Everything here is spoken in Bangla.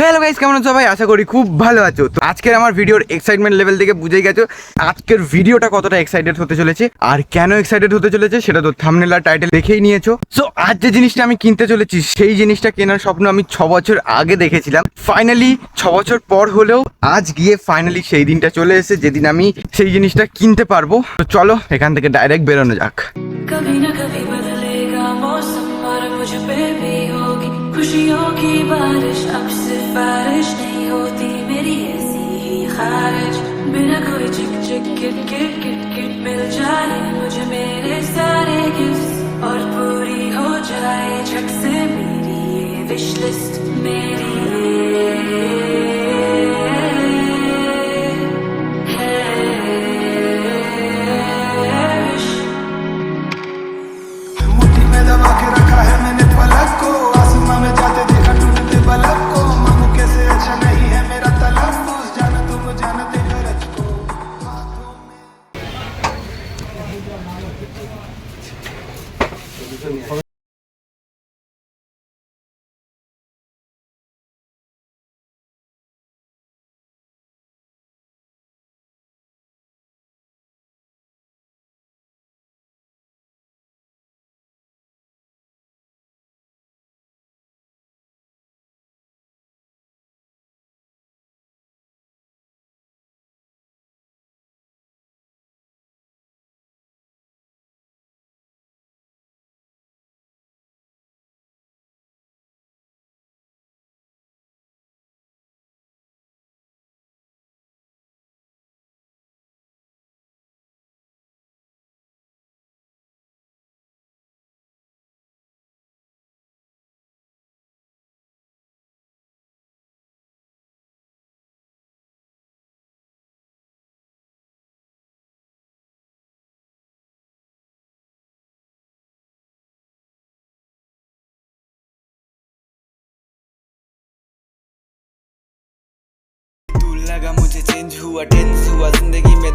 হ্যালো গাইস কেমন আছো ভাই আশা করি খুব ভালো আছো। তো আজকের আমার ভিডিওর এক্সাইটমেন্ট লেভেল থেকে বুঝেই গেছো আজকের ভিডিওটা কতটা এক্সাইটেড হতে চলেছে আর কেন এক্সাইটেড হতে চলেছে সেটা তো থামনেল আর টাইটেল দেখেই নিয়েছো। সো আজ যে জিনিসটা আমি কিনতে চলেছি, সেই জিনিসটা কেনার স্বপ্ন আমি ছ বছর আগে দেখেছিলাম। ফাইনালি ছ বছর পর হলেও আজ গিয়ে ফাইনালি সেই দিনটা চলে এসেছে, যেদিন আমি সেই জিনিসটা কিনতে পারব। তো চলো, এখান থেকে ডাইরেক্ট বেরোনো যাক। কবি না কবি বদলেগা মৌসম আর মুঝ পে ভি হোগি खुशियों की बारिश, अब सिफारिश नहीं होती मेरी ऐसी ही खारिज बिना कोई चिक चिक किट किट किट किट मिल जाए मुझे मेरे सारे गिफ्ट और पूरी हो जाए झट से मेरी ये विश लिस्ट मेरी ちょっと待って。लगा मुझे चेंज हुआ टेंस हुआ ज़िंदगी में